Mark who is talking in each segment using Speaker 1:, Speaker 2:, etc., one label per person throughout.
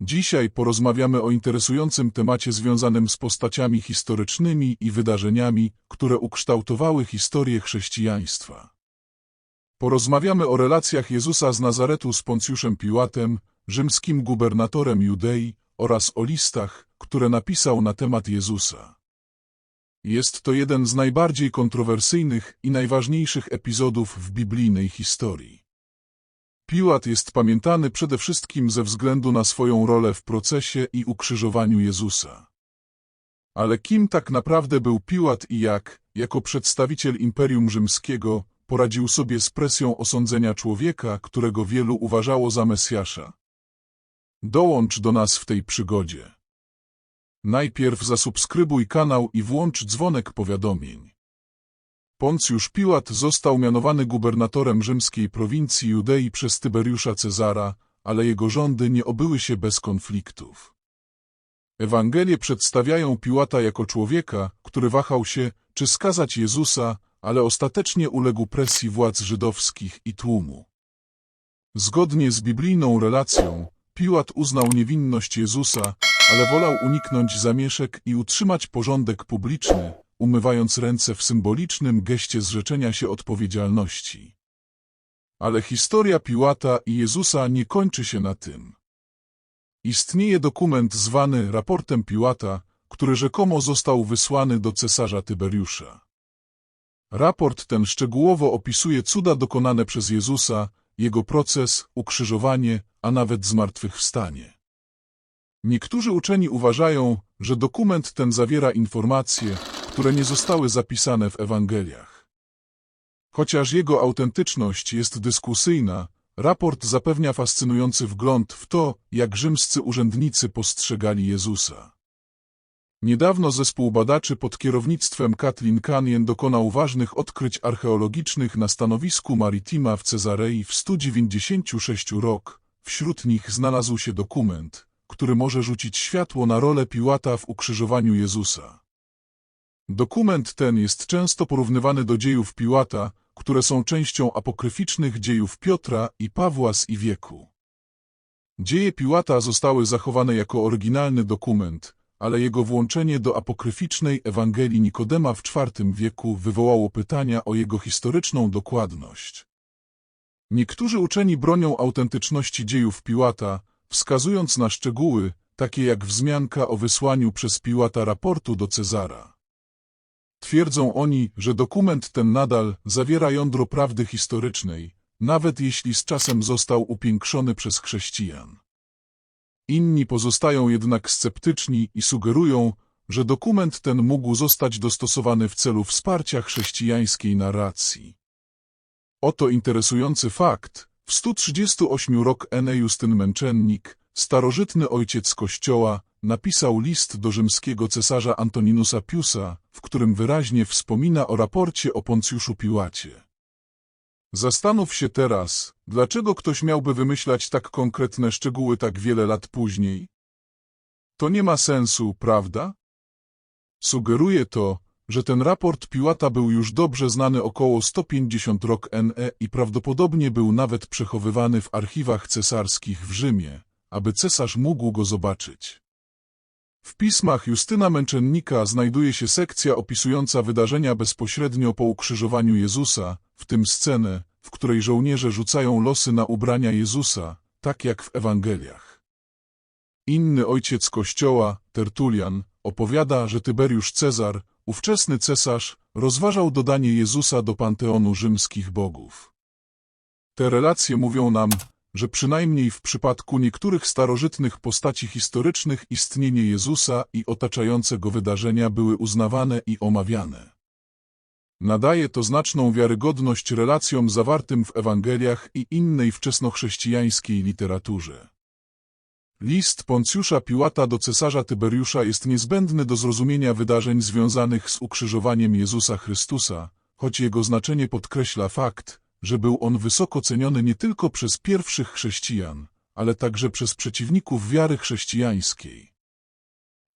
Speaker 1: Dzisiaj porozmawiamy o interesującym temacie związanym z postaciami historycznymi i wydarzeniami, które ukształtowały historię chrześcijaństwa. Porozmawiamy o relacjach Jezusa z Nazaretu z Poncjuszem Piłatem, rzymskim gubernatorem Judei oraz o listach, które napisał na temat Jezusa. Jest to jeden z najbardziej kontrowersyjnych i najważniejszych epizodów w biblijnej historii. Piłat jest pamiętany przede wszystkim ze względu na swoją rolę w procesie i ukrzyżowaniu Jezusa. Ale kim tak naprawdę był Piłat i jak, jako przedstawiciel Imperium Rzymskiego, poradził sobie z presją osądzenia człowieka, którego wielu uważało za Mesjasza? Dołącz do nas w tej przygodzie. Najpierw zasubskrybuj kanał i włącz dzwonek powiadomień. Poncjusz Piłat został mianowany gubernatorem rzymskiej prowincji Judei przez Tyberiusza Cezara, ale jego rządy nie obyły się bez konfliktów. Ewangelie przedstawiają Piłata jako człowieka, który wahał się, czy skazać Jezusa, ale ostatecznie uległ presji władz żydowskich i tłumu. Zgodnie z biblijną relacją, Piłat uznał niewinność Jezusa, ale wolał uniknąć zamieszek i utrzymać porządek publiczny, umywając ręce w symbolicznym geście zrzeczenia się odpowiedzialności. Ale historia Piłata i Jezusa nie kończy się na tym. Istnieje dokument zwany raportem Piłata, który rzekomo został wysłany do cesarza Tyberiusza. Raport ten szczegółowo opisuje cuda dokonane przez Jezusa, jego proces, ukrzyżowanie, a nawet zmartwychwstanie. Niektórzy uczeni uważają, że dokument ten zawiera informacje, które nie zostały zapisane w Ewangeliach. Chociaż jego autentyczność jest dyskusyjna, raport zapewnia fascynujący wgląd w to, jak rzymscy urzędnicy postrzegali Jezusa. Niedawno zespół badaczy pod kierownictwem Kathleen Canyon dokonał ważnych odkryć archeologicznych na stanowisku Maritima w Cezarei w 196 rok. Wśród nich znalazł się dokument, który może rzucić światło na rolę Piłata w ukrzyżowaniu Jezusa. Dokument ten jest często porównywany do dziejów Piłata, które są częścią apokryficznych dziejów Piotra i Pawła z i wieku. Dzieje Piłata zostały zachowane jako oryginalny dokument, ale jego włączenie do apokryficznej Ewangelii Nikodema w IV wieku wywołało pytania o jego historyczną dokładność. Niektórzy uczeni bronią autentyczności dziejów Piłata, wskazując na szczegóły, takie jak wzmianka o wysłaniu przez Piłata raportu do Cezara. Twierdzą oni, że dokument ten nadal zawiera jądro prawdy historycznej, nawet jeśli z czasem został upiększony przez chrześcijan. Inni pozostają jednak sceptyczni i sugerują, że dokument ten mógł zostać dostosowany w celu wsparcia chrześcijańskiej narracji. Oto interesujący fakt. W 138 rok N. Justyn Męczennik, starożytny ojciec Kościoła, napisał list do rzymskiego cesarza Antoninusa Piusa, w którym wyraźnie wspomina o raporcie o Poncjuszu Piłacie. Zastanów się teraz, dlaczego ktoś miałby wymyślać tak konkretne szczegóły tak wiele lat później? To nie ma sensu, prawda? Sugeruje to, że ten raport Piłata był już dobrze znany około 150 rok NE i prawdopodobnie był nawet przechowywany w archiwach cesarskich w Rzymie, aby cesarz mógł go zobaczyć. W pismach Justyna Męczennika znajduje się sekcja opisująca wydarzenia bezpośrednio po ukrzyżowaniu Jezusa, w tym scenę, w której żołnierze rzucają losy na ubrania Jezusa, tak jak w Ewangeliach. Inny ojciec Kościoła, Tertulian, opowiada, że Tyberiusz Cezar, ówczesny cesarz, rozważał dodanie Jezusa do panteonu rzymskich bogów. Te relacje mówią nam, że przynajmniej w przypadku niektórych starożytnych postaci historycznych istnienie Jezusa i otaczające go wydarzenia były uznawane i omawiane. Nadaje to znaczną wiarygodność relacjom zawartym w Ewangeliach i innej wczesnochrześcijańskiej literaturze. List Poncjusza Piłata do cesarza Tyberiusza jest niezbędny do zrozumienia wydarzeń związanych z ukrzyżowaniem Jezusa Chrystusa, choć jego znaczenie podkreśla fakt, że był on wysoko ceniony nie tylko przez pierwszych chrześcijan, ale także przez przeciwników wiary chrześcijańskiej.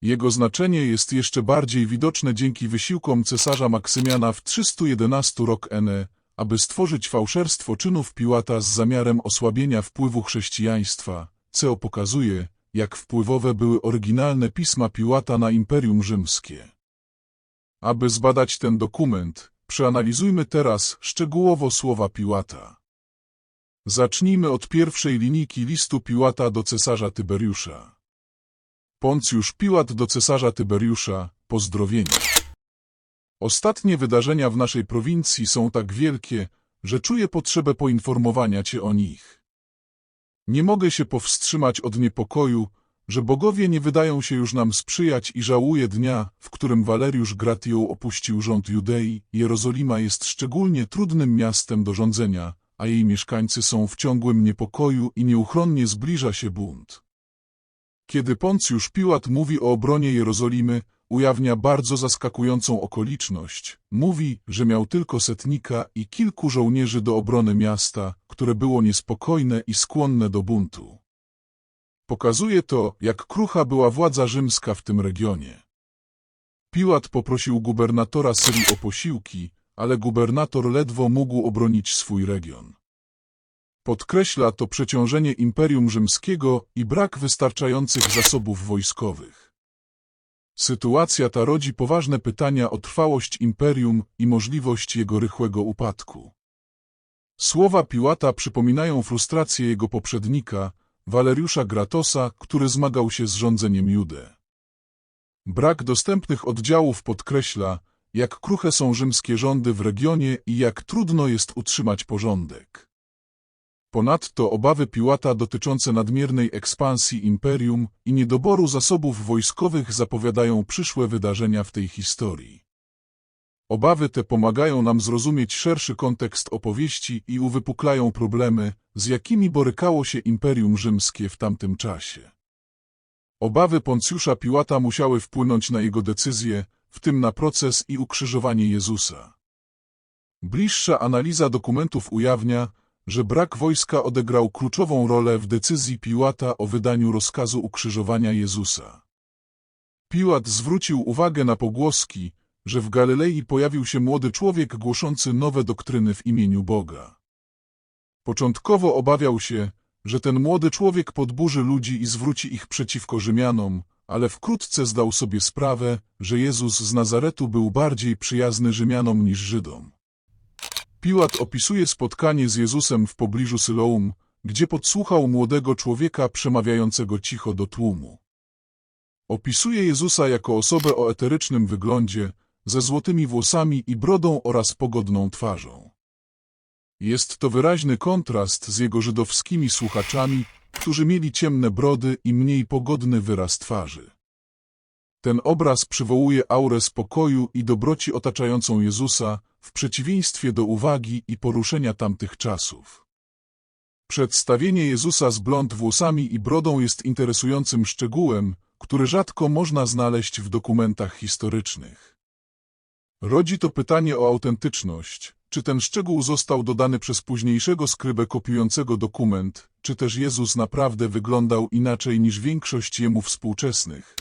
Speaker 1: Jego znaczenie jest jeszcze bardziej widoczne dzięki wysiłkom cesarza Maksymiana w 311 rok NE, aby stworzyć fałszerstwo czynów Piłata z zamiarem osłabienia wpływu chrześcijaństwa, co pokazuje, jak wpływowe były oryginalne pisma Piłata na Imperium Rzymskie. Aby zbadać ten dokument, przeanalizujmy teraz szczegółowo słowa Piłata. Zacznijmy od pierwszej linijki listu Piłata do cesarza Tyberiusza. Poncjusz Piłat do cesarza Tyberiusza, pozdrowienie. Ostatnie wydarzenia w naszej prowincji są tak wielkie, że czuję potrzebę poinformowania Cię o nich. Nie mogę się powstrzymać od niepokoju, że bogowie nie wydają się już nam sprzyjać i żałuję dnia, w którym Waleriusz Gratią opuścił rząd Judei. Jerozolima jest szczególnie trudnym miastem do rządzenia, a jej mieszkańcy są w ciągłym niepokoju i nieuchronnie zbliża się bunt. Kiedy Poncjusz Piłat mówi o obronie Jerozolimy, ujawnia bardzo zaskakującą okoliczność. Mówi, że miał tylko setnika i kilku żołnierzy do obrony miasta, które było niespokojne i skłonne do buntu. Pokazuje to, jak krucha była władza rzymska w tym regionie. Piłat poprosił gubernatora Syrii o posiłki, ale gubernator ledwo mógł obronić swój region. Podkreśla to przeciążenie Imperium Rzymskiego i brak wystarczających zasobów wojskowych. Sytuacja ta rodzi poważne pytania o trwałość imperium i możliwość jego rychłego upadku. Słowa Piłata przypominają frustrację jego poprzednika, Waleriusza Gratosa, który zmagał się z rządzeniem Judę. Brak dostępnych oddziałów podkreśla, jak kruche są rzymskie rządy w regionie i jak trudno jest utrzymać porządek. Ponadto obawy Piłata dotyczące nadmiernej ekspansji imperium i niedoboru zasobów wojskowych zapowiadają przyszłe wydarzenia w tej historii. Obawy te pomagają nam zrozumieć szerszy kontekst opowieści i uwypuklają problemy, z jakimi borykało się Imperium Rzymskie w tamtym czasie. Obawy Poncjusza Piłata musiały wpłynąć na jego decyzję, w tym na proces i ukrzyżowanie Jezusa. Bliższa analiza dokumentów ujawnia, że brak wojska odegrał kluczową rolę w decyzji Piłata o wydaniu rozkazu ukrzyżowania Jezusa. Piłat zwrócił uwagę na pogłoski, że w Galilei pojawił się młody człowiek głoszący nowe doktryny w imieniu Boga. Początkowo obawiał się, że ten młody człowiek podburzy ludzi i zwróci ich przeciwko Rzymianom, ale wkrótce zdał sobie sprawę, że Jezus z Nazaretu był bardziej przyjazny Rzymianom niż Żydom. Piłat opisuje spotkanie z Jezusem w pobliżu Syloum, gdzie podsłuchał młodego człowieka przemawiającego cicho do tłumu. Opisuje Jezusa jako osobę o eterycznym wyglądzie, ze złotymi włosami i brodą oraz pogodną twarzą. Jest to wyraźny kontrast z jego żydowskimi słuchaczami, którzy mieli ciemne brody i mniej pogodny wyraz twarzy. Ten obraz przywołuje aurę spokoju i dobroci otaczającą Jezusa, w przeciwieństwie do uwagi i poruszenia tamtych czasów. Przedstawienie Jezusa z blond włosami i brodą jest interesującym szczegółem, który rzadko można znaleźć w dokumentach historycznych. Rodzi to pytanie o autentyczność, czy ten szczegół został dodany przez późniejszego skrybę kopiującego dokument, czy też Jezus naprawdę wyglądał inaczej niż większość jemu współczesnych.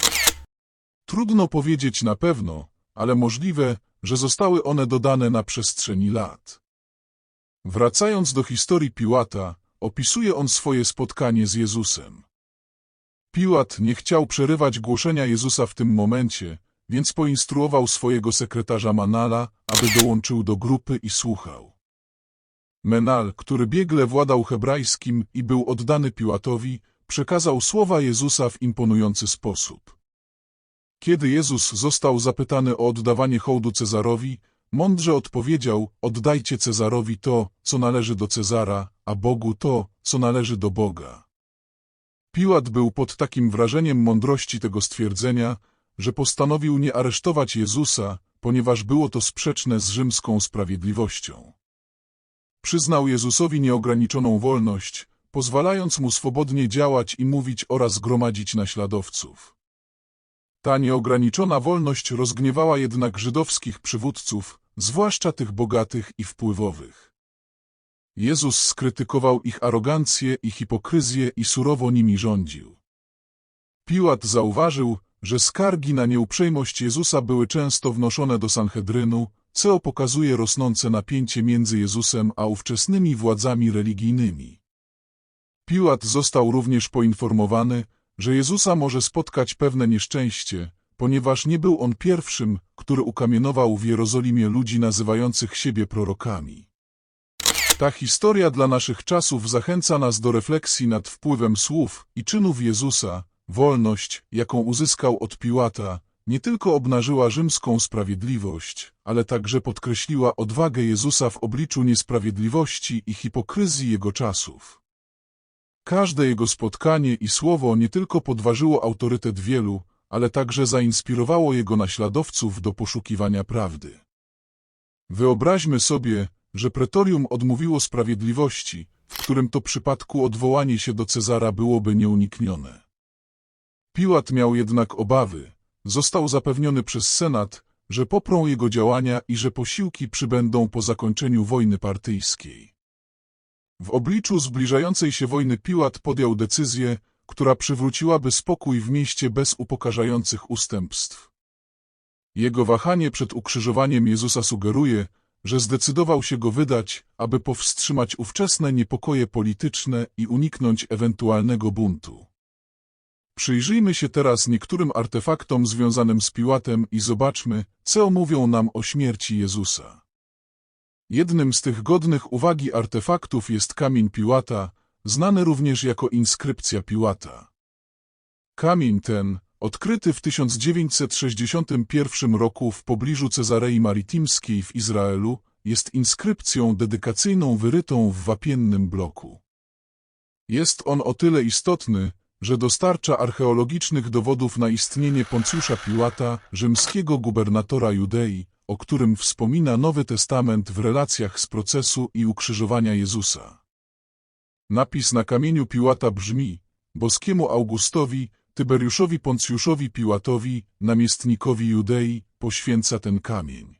Speaker 1: Trudno powiedzieć na pewno, ale możliwe, że zostały one dodane na przestrzeni lat. Wracając do historii Piłata, opisuje on swoje spotkanie z Jezusem. Piłat nie chciał przerywać głoszenia Jezusa w tym momencie, więc poinstruował swojego sekretarza Manala, aby dołączył do grupy i słuchał. Menal, który biegle władał hebrajskim i był oddany Piłatowi, przekazał słowa Jezusa w imponujący sposób. Kiedy Jezus został zapytany o oddawanie hołdu Cezarowi, mądrze odpowiedział, oddajcie Cezarowi to, co należy do Cezara, a Bogu to, co należy do Boga. Piłat był pod takim wrażeniem mądrości tego stwierdzenia, że postanowił nie aresztować Jezusa, ponieważ było to sprzeczne z rzymską sprawiedliwością. Przyznał Jezusowi nieograniczoną wolność, pozwalając mu swobodnie działać i mówić oraz gromadzić naśladowców. Ta nieograniczona wolność rozgniewała jednak żydowskich przywódców, zwłaszcza tych bogatych i wpływowych. Jezus skrytykował ich arogancję i hipokryzję i surowo nimi rządził. Piłat zauważył, że skargi na nieuprzejmość Jezusa były często wnoszone do Sanhedrynu, co pokazuje rosnące napięcie między Jezusem a ówczesnymi władzami religijnymi. Piłat został również poinformowany, że Jezusa może spotkać pewne nieszczęście, ponieważ nie był on pierwszym, który ukamienował w Jerozolimie ludzi nazywających siebie prorokami. Ta historia dla naszych czasów zachęca nas do refleksji nad wpływem słów i czynów Jezusa. Wolność, jaką uzyskał od Piłata, nie tylko obnażyła rzymską sprawiedliwość, ale także podkreśliła odwagę Jezusa w obliczu niesprawiedliwości i hipokryzji jego czasów. Każde jego spotkanie i słowo nie tylko podważyło autorytet wielu, ale także zainspirowało jego naśladowców do poszukiwania prawdy. Wyobraźmy sobie, że pretorium odmówiło sprawiedliwości, w którym to przypadku odwołanie się do Cezara byłoby nieuniknione. Piłat miał jednak obawy. Został zapewniony przez Senat, że poprą jego działania i że posiłki przybędą po zakończeniu wojny partyjskiej. W obliczu zbliżającej się wojny Piłat podjął decyzję, która przywróciłaby spokój w mieście bez upokarzających ustępstw. Jego wahanie przed ukrzyżowaniem Jezusa sugeruje, że zdecydował się go wydać, aby powstrzymać ówczesne niepokoje polityczne i uniknąć ewentualnego buntu. Przyjrzyjmy się teraz niektórym artefaktom związanym z Piłatem i zobaczmy, co mówią nam o śmierci Jezusa. Jednym z tych godnych uwagi artefaktów jest kamień Piłata, znany również jako inskrypcja Piłata. Kamień ten, odkryty w 1961 roku w pobliżu Cezarei Maritimskiej w Izraelu, jest inskrypcją dedykacyjną wyrytą w wapiennym bloku. Jest on o tyle istotny, że dostarcza archeologicznych dowodów na istnienie Poncjusza Piłata, rzymskiego gubernatora Judei, o którym wspomina Nowy Testament w relacjach z procesu i ukrzyżowania Jezusa. Napis na kamieniu Piłata brzmi, boskiemu Augustowi, Tyberiuszowi Poncjuszowi Piłatowi, namiestnikowi Judei, poświęca ten kamień.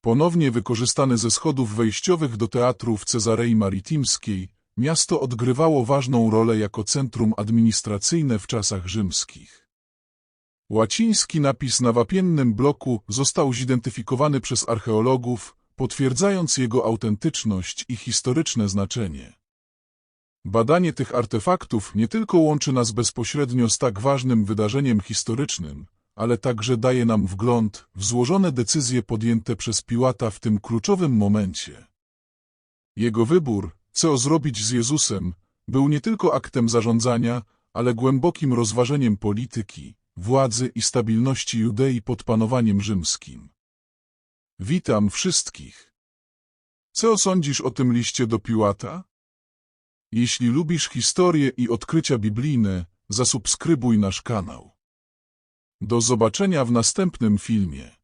Speaker 1: Ponownie wykorzystany ze schodów wejściowych do teatru w Cezarei Maritimskiej, miasto odgrywało ważną rolę jako centrum administracyjne w czasach rzymskich. Łaciński napis na wapiennym bloku został zidentyfikowany przez archeologów, potwierdzając jego autentyczność i historyczne znaczenie. Badanie tych artefaktów nie tylko łączy nas bezpośrednio z tak ważnym wydarzeniem historycznym, ale także daje nam wgląd w złożone decyzje podjęte przez Piłata w tym kluczowym momencie. Jego wybór, co zrobić z Jezusem, był nie tylko aktem zarządzania, ale głębokim rozważeniem polityki, władzy i stabilności Judei pod panowaniem rzymskim. Witam wszystkich. Co sądzisz o tym liście do Piłata? Jeśli lubisz historię i odkrycia biblijne, zasubskrybuj nasz kanał. Do zobaczenia w następnym filmie.